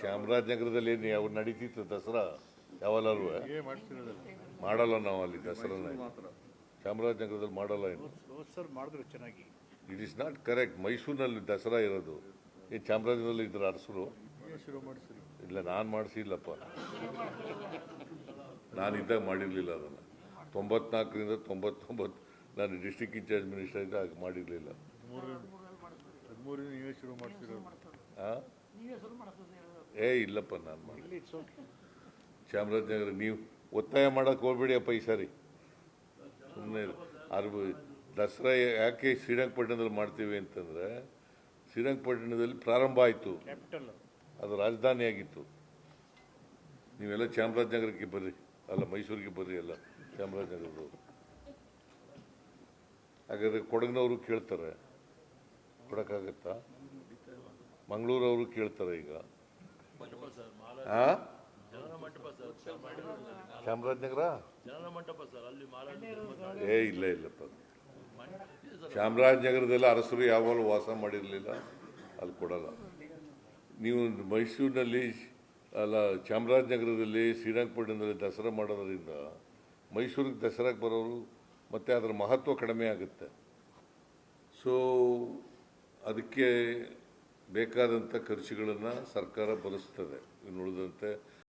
ಚಾಮರಾಜನಗರದಲ್ಲಿ ಏನು ಯಾವ ನಡೀತಿತ್ತು ದಸರಾ ಯಾವಲ್ಲೂ ಮಾಡಲ್ಲ ನಾವು ಅಲ್ಲಿ ದಸರಾನ ಚಾಮರಾಜನಗರದಲ್ಲಿ ಮಾಡಲ್ಲ ಏನು? ಇಟ್ ಇಸ್ ನಾಟ್ ಕರೆಕ್ಟ್ ಮೈಸೂರಿನಲ್ಲಿ ದಸರಾ ಇರೋದು. ಈ ಚಾಮರಾಜನಗರದಲ್ಲಿ ಇದ್ರ ಅರಸರು? ಇಲ್ಲ ನಾನು ಮಾಡಿಸಿಲ್ಲಪ್ಪ. ನಾನು ಇದ್ದಾಗ ಮಾಡಿರಲಿಲ್ಲ ಅದನ್ನು. ತೊಂಬತ್ನಾಲ್ಕರಿಂದ ತೊಂಬತ್ತೊಂಬತ್ತು ನಾನು ಡಿಸ್ಟಿಕ್ ಇನ್ಚಾರ್ಜ್ ಮಿನಿಸ್ಟರ್ ಇದ್ದಾಗ ಶುರು ಮಾಡಿರಲಿಲ್ಲ ಹದಿಮೂರಿಂದ ಏ ಇಲ್ಲಪ್ಪ ನಾನು ಮಾಡಿ ಇಲ್ಲಿ ಇಟ್ಸ್ ಓಕೆ ಚಾಮರಾಜನಗರ ನೀವು ಒತ್ತಾಯ ಮಾಡೋಕ್ಕೆ ಹೋಗ್ಬೇಡಿ ಅಪ್ಪ ಈ ಸಾರಿ. ಸುಮ್ಮನೆ ಅರ್ಬ ದಸರಾ ಯಾಕೆ ಶ್ರೀರಂಗಪಟ್ಟಣದಲ್ಲಿ ಮಾಡ್ತೀವಿ ಅಂತಂದರೆ ಶ್ರೀರಂಗಪಟ್ಟಣದಲ್ಲಿ ಪ್ರಾರಂಭ ಆಯಿತು. ಕ್ಯಾಪಿಟಲ್. ಅದು ರಾಜಧಾನಿಯಾಗಿತ್ತು. ನೀವೆಲ್ಲ ಚಾಮರಾಜನಗರಕ್ಕೆ ಬರ್ರಿ. ಅಲ್ಲ ಮೈಸೂರಿಗೆ ಬರ್ರಿ ಎಲ್ಲ ಚಾಮರಾಜನಗರದವರು. ಹಾಗಾದ್ರೆ ಕೊಡಗಿನವರು ಕೇಳ್ತಾರೆ. ಕೊಡಕ್ಕಾಗತ್ತಾ? ಮಂಗಳೂರವರು ಕೇಳ್ತಾರೆ ಈಗ. ಹಾಂ ಚಾಮರಾಜನಗರ? ಏ, ಇಲ್ಲ ಇಲ್ಲಪ್ಪ ಚಾಮರಾಜನಗರದೆಲ್ಲ ಅರಸರು ಯಾವಾಗಲೂ ವಾಸ ಮಾಡಿರಲಿಲ್ಲ. ಅಲ್ಲಿ ಕೊಡಲ್ಲ. ನೀವು ಮೈಸೂರಿನಲ್ಲಿ ಅಲ್ಲ, ಚಾಮರಾಜನಗರದಲ್ಲಿ ಶ್ರೀರಂಗಪಟ್ಟಣದಲ್ಲಿ ದಸರಾ ಮಾಡೋದರಿಂದ ಮೈಸೂರಿಗೆ ದಸರಾಗೆ ಬರೋರು ಮತ್ತು ಅದರ ಮಹತ್ವ ಕಡಿಮೆ ಆಗುತ್ತೆ. ಸೊ ಅದಕ್ಕೆ ಬೇಕಾದಂಥ ಖರ್ಚುಗಳನ್ನು ಸರ್ಕಾರ ಭರಿಸ್ತದೆ. ಇನ್ನು ಉಳಿದಂತೆ